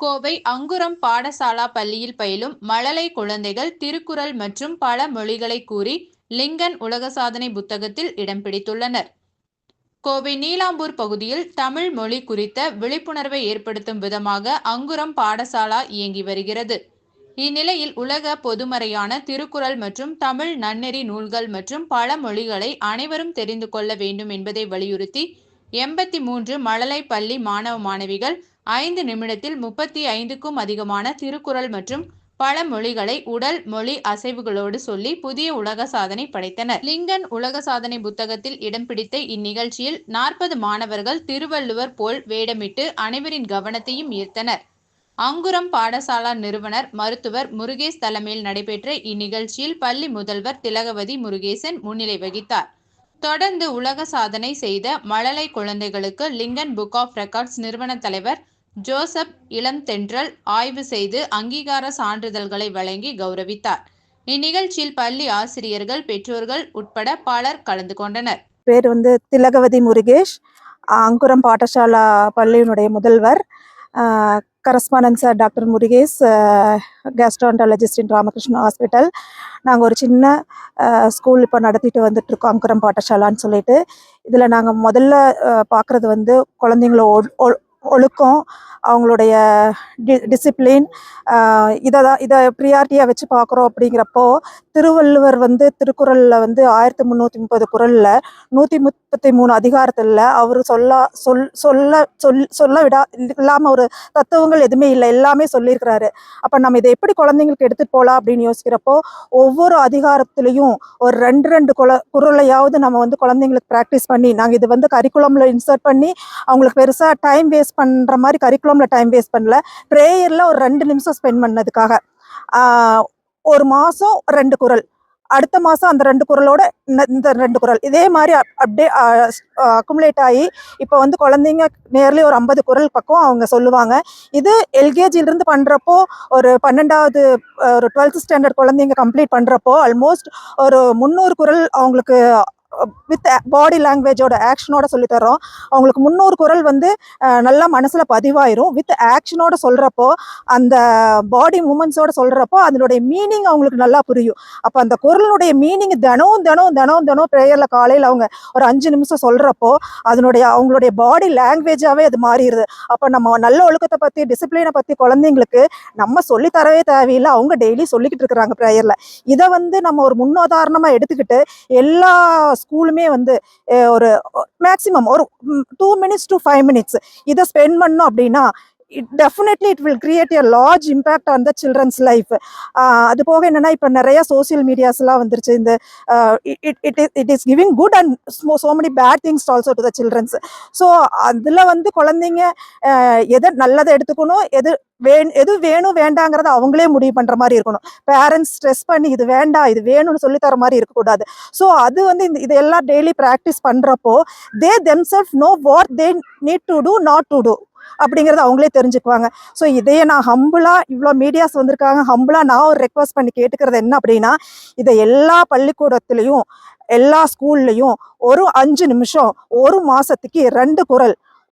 கோவை அங்குரம் பாடசாலா பள்ளியில் பயிலும் மழலை குழந்தைகள் திருக்குறள் மற்றும் பல மொழிகளை கூறி லிங்கன் உலக சாதனை புத்தகத்தில் இடம் பிடித்துள்ளனர். கோவை நீலாம்பூர் பகுதியில் தமிழ் மொழி குறித்த விழிப்புணர்வை ஏற்படுத்தும் விதமாக அங்குரம் பாடசாலா இயங்கி வருகிறது. இந்நிலையில் உலக பொதுமறையான திருக்குறள் மற்றும் தமிழ் நன்னெறி நூல்கள் மற்றும் பல மொழிகளை அனைவரும் தெரிந்து கொள்ள வேண்டும் என்பதை வலியுறுத்தி எண்பத்தி மூன்று மழலை பள்ளி மாணவ மாணவிகள் ஐந்து நிமிடத்தில் முப்பத்தி ஐந்துக்கும் அதிகமான திருக்குறள் மற்றும் பல மொழிகளை உடல் மொழி அசைவுகளோடு சொல்லி புதிய உலக சாதனை படைத்தனர். லிங்கன் உலக சாதனை புத்தகத்தில் இடம் பிடித்த இந்நிகழ்ச்சியில் நாற்பது மாணவர்கள் திருவள்ளுவர் போல் வேடமிட்டு அனைவரின் கவனத்தையும் ஈர்த்தனர். அங்குரம் பாடசாலா நிறுவனர் மருத்துவர் முருகேஷ் தலைமையில் நடைபெற்ற இந்நிகழ்ச்சியில் பள்ளி முதல்வர் திலகவதி முருகேசன் முன்னிலை வகித்தார். தொடர்ந்து உலக சாதனை செய்த மழலை குழந்தைகளுக்கு லிங்கன் புக் ஆஃப் ரெக்கார்ட்ஸ் நிறுவன தலைவர் ஜோசப் இளம் தென்றல் ஆய்வு செய்து அங்கீகார சான்றிதழ்களை வழங்கி கௌரவித்தார். இந்நிகழ்ச்சியில் பள்ளி ஆசிரியர்கள் பெற்றோர்கள் உட்பட பலர் கலந்து கொண்டனர். பேர் வந்து திலகவதி முருகேஷ். அங்குரம் பாடசாலா பள்ளியினுடைய முதல்வர். Correspondent sir doctor Murugesh gastroenterologist in Ramakrishna hospital. நாங்கள் ஒரு சின்ன ஸ்கூல் இப்போ நடத்திட்டு வந்துட்டுருக்கோம் அங்குரம் பாடசாலான்னு சொல்லிட்டு. இதில் நாங்கள் முதல்ல பார்க்குறது வந்து குழந்தைங்கள ஒ- ஒழுக்கம் அவங்களுடைய டி டிசிப்ளின் இதை தான் இதை ப்ரியாரிட்டியாக வச்சு பார்க்குறோம் அப்படிங்கிறப்போ திருவள்ளுவர் வந்து திருக்குறளில் வந்து ஆயிரத்தி முந்நூற்றி முப்பது குறளில் நூற்றி முப்பத்தி மூணு அதிகாரத்தில் அவர் சொல்ல சொல் சொல்ல சொல் சொல்ல விடா இல்லாமல் ஒரு தத்துவங்கள் எதுவுமே இல்லை. எல்லாமே சொல்லியிருக்கிறாரு. அப்போ நம்ம இதை எப்படி குழந்தைங்களுக்கு எடுத்துகிட்டு போகலாம் அப்படின்னு யோசிக்கிறப்போ ஒவ்வொரு அதிகாரத்துலேயும் ஒரு ரெண்டு ரெண்டு குல குரலையாவது நம்ம வந்து குழந்தைங்களுக்கு ப்ராக்டிஸ் பண்ணி நாங்கள் இது வந்து கரிக்குலமில் இன்சர்ட் பண்ணி அவங்களுக்கு பெருசாக டைம் வேஸ்ட் பண்ணுற மாதிரி கரிக்குலம் கரிக்குலமில் டைம் வேஸ்ட் பண்ணல. ப்ரேயரில் ஒரு ரெண்டு நிமிஷம் ஸ்பெண்ட் பண்ணதுக்காக. ஒரு மாதம் ரெண்டு குறள் அடுத்த மாதம் அந்த ரெண்டு குரலோட இந்த- இந்த ரெண்டு குறள் இதே மாதிரி அப்- அப்படியே அக்குமுலேட் ஆகி இப்போ வந்து குழந்தைங்க நேர்லி ஒரு ஐம்பது குறள் பக்கம் அவங்க சொல்லுவாங்க. இது எல்கேஜிலிருந்து பண்ணுறப்போ ஒரு பன்னெண்டாவது ஒரு டுவெல்த் ஸ்டாண்டர்ட் குழந்தைங்க கம்ப்ளீட் பண்ணுறப்போ ஆல்மோஸ்ட் ஒரு முந்நூறு குறள் அவங்களுக்கு வித் பாடி லாங்குவேஜோட ஆக்ஷனோட சொல்லித்தரோம் அவங்களுக்கு முன்னூறு குறள் வந்து நல்லா மனசில் பதிவாயிரும். வித் ஆக்ஷனோட சொல்கிறப்போ அந்த பாடி மூமெண்ட்ஸோட சொல்கிறப்போ அதனுடைய மீனிங் அவங்களுக்கு நல்லா புரியும். அப்போ அந்த குரலுடைய மீனிங் தினம் தினம் தினம் தினம் ப்ரேயரில் காலையில் அவங்க ஒரு அஞ்சு நிமிஷம் சொல்கிறப்போ அதனுடைய அவங்களுடைய பாடி லாங்குவேஜாகவே அது மாறிடுது. அப்போ நம்ம நல்ல ஒழுக்கத்தை பற்றி டிசிப்ளினை பற்றி குழந்தைங்களுக்கு நம்ம சொல்லித்தரவே தேவையில்லை. அவங்க டெய்லி சொல்லிக்கிட்டு இருக்கிறாங்க ப்ரேயரில் இதை வந்து நம்ம ஒரு முன்னுதாரணமாக எடுத்துக்கிட்டு எல்லா ஸ்கூலுமே வந்து ஒரு மேக்ஸிமம் ஒரு two minutes to five minutes இதை ஸ்பெண்ட் பண்ணோம் அப்படின்னா it definitely it will create a large impact on the children's life அது போக என்னென்னா இப்போ நிறைய சோசியல் மீடியாஸ்லாம் வந்துருச்சு. இந்த it it it is giving good and so many bad things also to the children's so அதில் வந்து குழந்தைங்க எதை நல்லதை எடுத்துக்கணும் எது வே எது வேணும் வேண்டாங்கிறத அவங்களே முடிவு பண்ணுற மாதிரி இருக்கணும். பேரண்ட்ஸ் ஸ்ட்ரெஸ் பண்ணி இது வேண்டாம் இது வேணும்னு சொல்லித்தர தர மாதிரி இருக்கக்கூடாது. ஸோ அது வந்து இந்த இதெல்லாம் டெய்லி ப்ராக்டிஸ் பண்ணுறப்போ they them self know what they need to do not to do அப்படிங்கிறத அவங்களே தெரிஞ்சுக்குவாங்க. ஸோ இதையே நான் ஹம்புளாக இவ்வளோ மீடியாஸ் வந்திருக்காங்க. ஹம்புளாக நான் ஒரு ரெக்வஸ்ட் பண்ணி கேட்டுக்கிறது என்ன அப்படின்னா இதை எல்லா பள்ளிக்கூடத்துலேயும் எல்லா ஸ்கூல்லையும் ஒரு அஞ்சு நிமிஷம் ஒரு மாதத்துக்கு ரெண்டு குறள்